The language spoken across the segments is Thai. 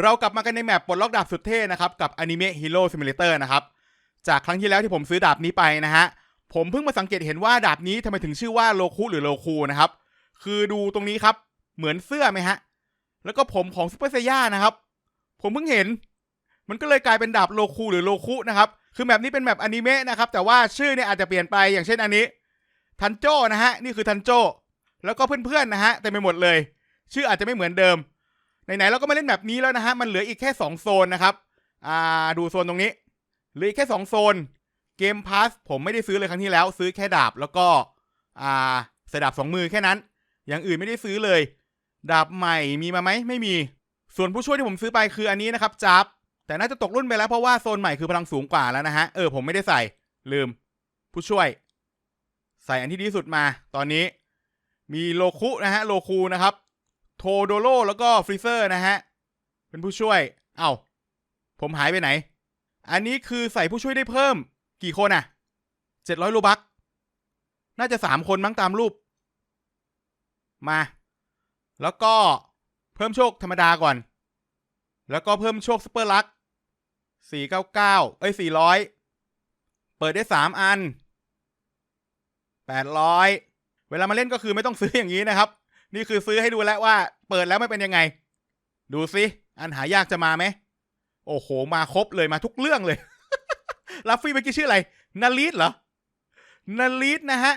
เรากลับมากันในแมปปลดล็อกดาบสุดเท่นะครับ กับ Anime Hero Simulator นะครับ จากครั้งที่แล้วที่ผมซื้อดาบนี้ไปนะฮะ ผมเพิ่งมาสังเกตเห็นว่าดาบนี้ทำไมถึงชื่อว่าโลคุหรือโลคูนะครับ คือดูตรงนี้ครับ เหมือนเสื้อไหมฮะ แล้วก็ผมของซุปเปอร์เซย่านะครับ ผมเพิ่งเห็น มันก็เลยกลายเป็นดาบโลคูหรือโลคุนะครับ คือแมปนี้เป็นแมปอนิเมะนะครับ แต่ว่าชื่อเนี่ยอาจจะเปลี่ยนไป อย่างเช่นอันนี้ ทันโจนะฮะ นี่คือทันโจ แล้วก็เพื่อนๆนะฮะเต็มไปหมดเลย ชื่ออาจจะไม่เหมือนเดิม ไหนๆเราก็มาเล่นแบบนี้แล้วนะฮะ มันเหลืออีกแค่ 2 โซนนะครับ อ่า ดูโซนตรงนี้ เหลืออีกแค่ 2 โซน เกมพาสผมไม่ได้ซื้อเลยครั้งที่แล้ว ซื้อแค่ดาบแล้วก็ อ่าใส่ดาบสองมือแค่นั้น อย่างอื่นไม่ได้ซื้อเลย ดาบใหม่มีมาไหม ไม่มี ส่วนผู้ช่วยที่ผมซื้อไปคืออันนี้นะครับจับ แต่น่าจะตกรุ่นไปแล้วเพราะว่าโซนใหม่คือพลังสูงกว่าแล้วนะฮะ เออผมไม่ได้ใส่ ลืม ผู้ช่วย ใส่อันที่ดีสุดมา ตอนนี้ มีโลคุนะฮะ โลคูนะครับ โทโดโรแล้วก็ฟรีเซอร์นะฮะ เป็นผู้ช่วย เอ้า ผมหายไปไหน อันนี้คือใส่ผู้ช่วยได้เพิ่ม กี่คนอะเจ็ดร้อยโลบัก น่าจะสามคนมั้งตามรูป มา แล้วก็เพิ่มโชคธรรมดาก่อน แล้วก็เพิ่มโชคซุปเปอร์ลักสี่เก้าเก้าเอ้ยสี่ร้อยเปิดได้สามอันแปดร้อยเวลามาเล่นก็คือไม่ต้องซื้ออย่างนี้นะครับ นี่คือซื้อให้ดูแล้วว่า เปิดแล้วไม่เป็นยังไง ดูสิอันหายากจะมาไหมโอ้โห มาครบเลยมาทุกเรื่องเลย ลัฟฟี่เมื่อกี้ชื่ออะไรนาลีดเหรอนาลีดนะฮะ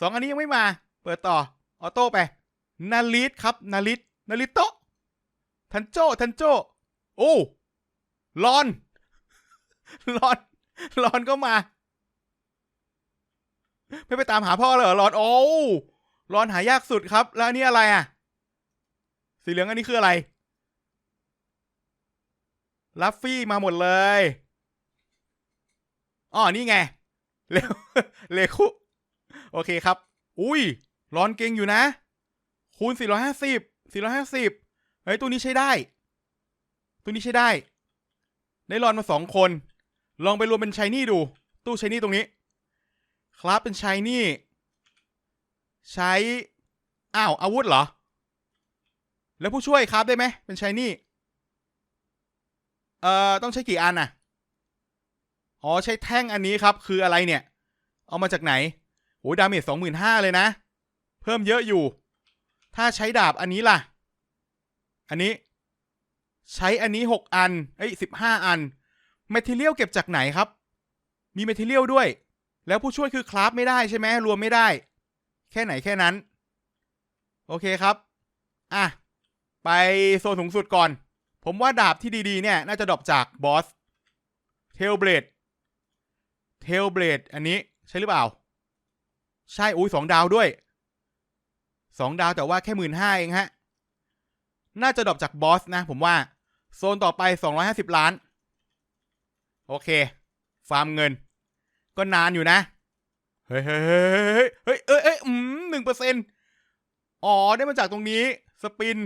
สองอันนี้ยังไม่มา เปิดต่อออโต้ไปนาลีดครับนาลีดนาลีโตะทันโจทันโจโอ้รอนรอนรอนก็มา ไม่ไปตามหาพ่อเลยเหรอรอนโอ้ รอนหายากสุดครับ แล้วนนี่อะไรอะ สีเหลืองอันนี้คืออะไร ลัฟฟี่มาหมดเลยอ๋อนี่ไง เลเลคุ โอเคครับ อุ้ย ร้อนเก่งอยู่นะ คูณ 450 450 เฮ้ย ตัวนี้ใช้ได้ ตัวนี้ใช้ได้ ได้รอนมาสองคน ลองไปรวมเป็นชายนี่ดู ตู้ชายนี่ตรงนี้ ครับเป็นชายนี่ ใช้ อ้าว อาวุธเหรอ แล้วผู้ช่วยครับได้ไหม เป็นชายนี่ เอ่อ ต้องใช้กี่อันน่ะ อ๋อ ใช้แท่งอันนี้ครับ คืออะไรเนี่ย เอามาจากไหนโอ้ดาเมจสองหมื่นห้าเลยนะ เพิ่มเยอะอยู่ ถ้าใช้ดาบอันนี้ล่ะ อันนี้ ใช้อันนี้หกอัน เอ้ยสิบห้าอันเมทิเลียลเก็บจากไหนครับ มีเมทิเลียลด้วย แล้วผู้ช่วยคือคราฟไม่ได้ใช่ไหมรวมไม่ได้ แค่ไหนแค่นั้น โอเคครับ อะ ไปโซนสูงสุดก่อน ผมว่าดาบที่ดีๆ เนี่ย น่าจะดรอปจากบอสเทลเบลดเทลเบลดอันนี้ใช่หรือเปล่า ใช่อุ้ยสองดาวด้วยสองดาวแต่ว่าแค่หมื่นห้าเองฮะ น่าจะดรอปจากบอสนะ ผมว่า โซนต่อไปสองร้อยห้าสิบล้าน โอเค ฟาร์มเงิน ก็นานอยู่นะ เฮ้ยเฮ้ยเฮ้ยเฮ้ยอ้ยเอ้ยอืมหนึ่งเปอร์เซ็นอ๋อ ได้มาจากตรงนี้ สปิน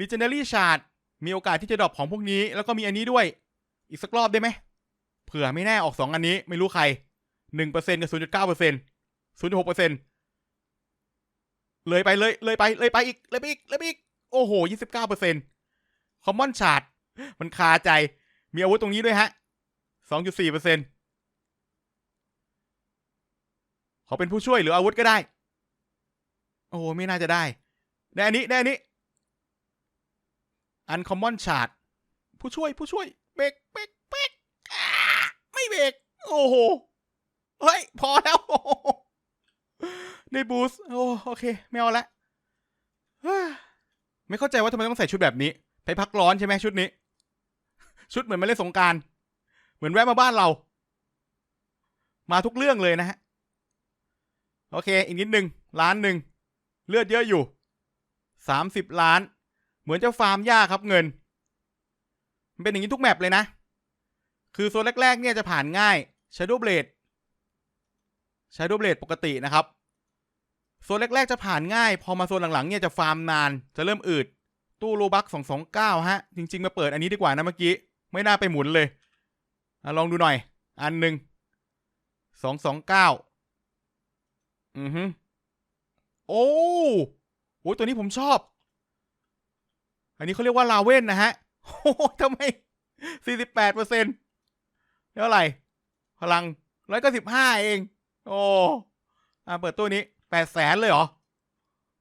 Legendary Shard มีโอกาสที่จะดรอปของพวกนี้ แล้วก็มีอันนี้ด้วย อีกสักรอบได้ไหม เผื่อไม่แน่ออกสองอันนี้ ไม่รู้ใครหนึ่งเปอร์เซ็นกับศูนย์จุดเก้าเปอร์เซ็นศูนย์จุดหกเปอร์เซ็นเลยไปเลยเลยไปเลยไปอีกเลยไปอีกเลยไปอีก โอ้โหยี่สิบเก้าเปอร์เซ็นคอมมอนชาร์ดมันคาใจ มีอาวุธตรงนี้ด้วยฮะสองจุดสี่เปอร์เซ็น ขอเป็นผู้ช่วยหรืออาวุธก็ได้ โอ้ไม่น่าจะได้ ได้อันนี้ได้อันนี้ อันคอมมอนชาร์ดผู้ช่วยผู้ช่วยเบรกเบรกเบรกไม่เบรกโอ้โห เฮ้ย พอแล้วโอ้โหได้บูสต์โอ้โอเค ไม่เอาละไม่เข้าใจว่าทำไมต้องใส่ชุดแบบนี้ ไปพักร้อนใช่ไหมชุดนี้ ชุดเหมือนมาเล่นสงการ เหมือนแวะมาบ้านเรา มาทุกเรื่องเลยนะฮะ โอเค อีกนิดหนึ่งล้านหนึ่งเลือดเยอะอยู่สามสิบล้าน เหมือนจะฟาร์มยากครับเงิน มันเป็นอย่างนี้ทุกแมปเลยนะ คือโซนแรกๆเนี่ยจะผ่านง่าย Shadow Blade Shadow Blade ปกตินะครับ โซนแรกๆจะผ่านง่าย พอมาโซนหลังๆเนี่ยจะฟาร์มนานจะเริ่มอืด ตู้โลบัก229ฮะ จริง ๆ มาเปิดอันนี้ดีกว่านะเมื่อกี้ ไม่น่าไปหมุนเลยอลองดูหน่อย อันหนึ่ง229อือ อืมฮึโอ้โหตัวนี้ผมชอบ อันนี้เขาเรียกว่าลาเว่นนะฮะ โอ้ทำไมสี่สิบแปดเปอร์เซ็นต์เท่าไหร่ พลังร้อยเก้าสิบห้าเอง โอ้อ่าเปิดตู้นี้แปดแสนเลยเหรอ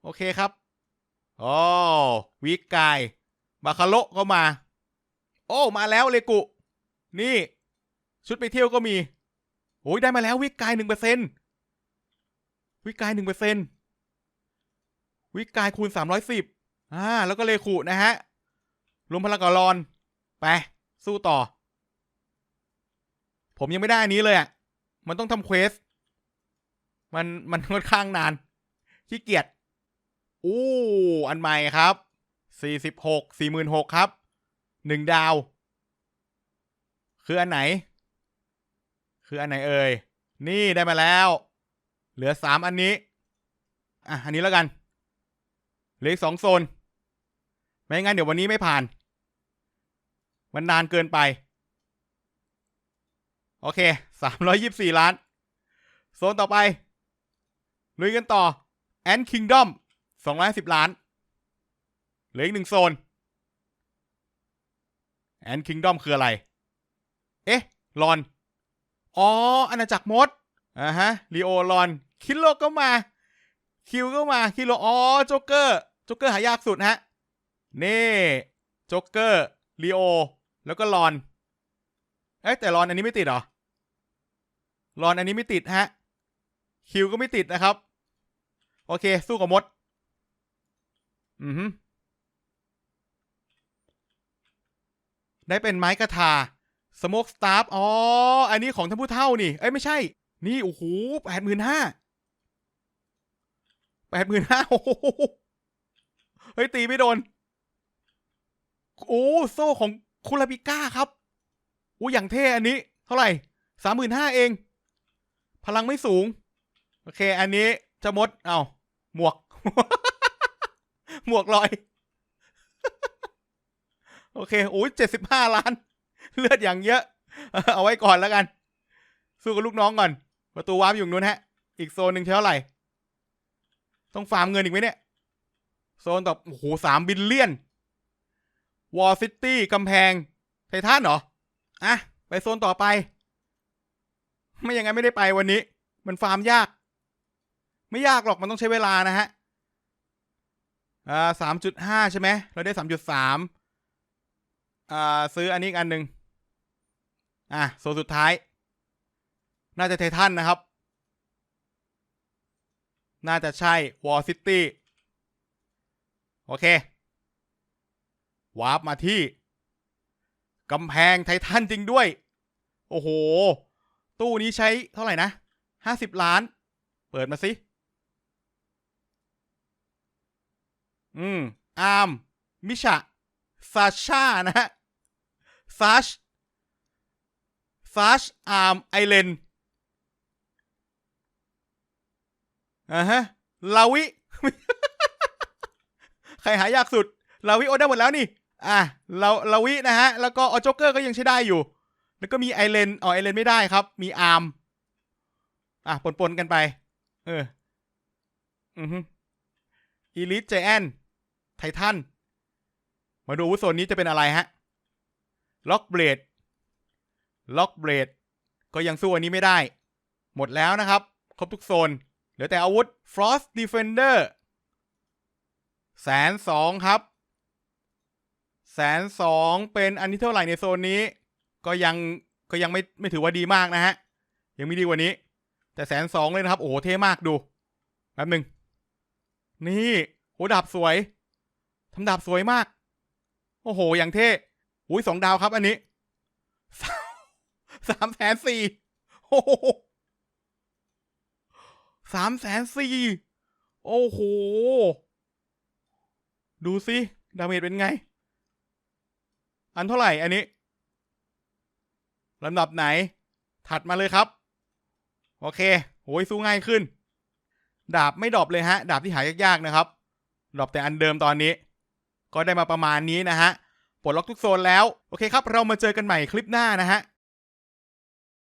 โอเคครับโอ้วิกกาย บาคาโลก็มา โอ้ มาแล้วเลกุ นี่ ชุดไปเที่ยวก็มีโอ้ยได้มาแล้ววิกกายหนึ่งเปอร์เซ็น วิกายหนึ่งเปอร์เซ็นวิกายคูณสามร้อยสิบอ่า แล้วก็เลขุนะฮะ รวมพลังกับรอน ไป สู้ต่อ ผมยังไม่ได้อันนี้เลยอะ มันต้องทำเควส มัน มันค่อนข้างนาน ขี้เกียจอู้อันใหม่ครับสี่สิบหกสี่หมื่นหกครับหนึ่งดาว คืออันไหน คืออันไหนเอ่ย นี่ได้มาแล้ว เหลือสามอันนี้ อะ อันนี้แล้วกัน เหลือสองโซน ไม่งั้นเดี๋ยววันนี้ไม่ผ่าน มันนานเกินไป โอเคสามร้อยยิบสี่ล้าน โซนต่อไป ลุยกันต่อแอนด์คิงดอมสองร้อยสิบล้าน เหลืออีกหนึ่งโซนแอนด์คิงดอมคืออะไร เอ๊ะ ลอน อ๋ออาณาจักรมดอ่าฮะลีโอลอน คิโลก็มา คิวก็มา คิโลอ๋อโจ๊กเกอร์โจ๊กเกอร์หายากสุดฮะนี่โจ๊กเกอร์ลีโอ แล้วก็ลอน เอ๊ะแต่ลอนอันนี้ไม่ติดหรอลอนอันนี้ไม่ติดฮะ คิวก็ไม่ติดนะครับ โอเค สู้กับมด อือฮึได้เป็นไม้กระทาสโมกสตาร์ฟอ๋อ อันนี้ของท่านผู้เท่านี่ เอ้ย ไม่ใช่ นี่ โอ้โหแปดหมื่นห้า แปดหมื่นห้าโอ้โหเฮ้ย ตีไม่โดน โอ้ โซ่ของคุราบิก้าครับอู้อย่างเท่อันนี้ เท่าไหร่สามหมื่นห้าเอง พลังไม่สูง โอเค อันนี้จะมด เอาหมวก หมวกลอย โอเคโอ้ยเจ็ดสิบห้าล้าน เลือดอย่างเยอะ เอาไว้ก่อนแล้วกัน สู้กับลูกน้องก่อน ประตูวาร์ปอยู่นู้นฮะ อีกโซนหนึ่งเท่าไหร่ ต้องฟาร์มเงินอีกไหมเนี่ย โซนต่อโอ้โหสามบิลเลียน วอลซิตี้กำแพง ไททันเหรอ อะ ไปโซนต่อไป ไม่อย่างนั้นไม่ได้ไปวันนี้ มันฟาร์มยาก ไม่ยากหรอกมันต้องใช้เวลานะฮะ อ่าสามจุดห้าใช่ไหม เราได้สามจุดสามอ่า ซื้ออันนี้อีกอันหนึ่งอะ โซนสุดท้าย น่าจะไททันนะครับ น่าจะใช่วอลซิตี้โอเควาร์ปมาที่กำแพงไททันจริงด้วย โอ้โห ตู้นี้ใช้เท่าไหร่นะห้าสิบล้าน เปิดมาสิ อืม อาร์ม มิชะซาชานะฮะซาชซาชอาร์ม ไอเลน อ่าฮะ ลาวิ ใครหายากสุด ลาวิโอได้หมดแล้วนี่ อะลาลาวินะฮะ แล้วก็ออโจ๊กเกอร์ก็ยังใช้ได้อยู่ แล้วก็มีไอเลนอ๋อไอเลนไม่ได้ครับ มีอาร์ม อะปนๆกันไป เออ อือฮึอีลิทเจแอนไททัน มาดูอาวุธโซนนี้จะเป็นอะไรฮะ ล็อกเบรดล็อกเบรดก็ยังสู้อันนี้ไม่ได้ หมดแล้วนะครับ ครบทุกโซน เหลือแต่อาวุธ Frost Defender แสนสองครับ แสนสองเป็นอันที่เท่าไหร่ในโซนนี้ ก็ยังก็ยังไม่ไม่ถือว่าดีมากนะฮะ ยังไม่ดีกว่านี้ แต่แสนสองเลยนะครับ โอ้โหเท่มากดูแป๊บหนึ่งนี่โหดาบสวยทำดาบสวยมาก โอ้โห อย่างเท่อุ้ยสองดาวครับอันนี้สามแสนสี่โอ้โห สามแสนสี่โอ้โห ดูสิดาเมจเป็นไง อันเท่าไหร่อันนี้ลำดับไหน ถัดมาเลยครับ โอเคโอ้ยสู้ง่ายขึ้น ดาบไม่ดรอปเลยฮะ ดาบที่หายากๆนะครับดรอปแต่อันเดิมตอนนี้ ก็ได้มาประมาณนี้นะฮะ ปลดล็อกทุกโซนแล้ว โอเคครับ เรามาเจอกันใหม่คลิปหน้านะฮะ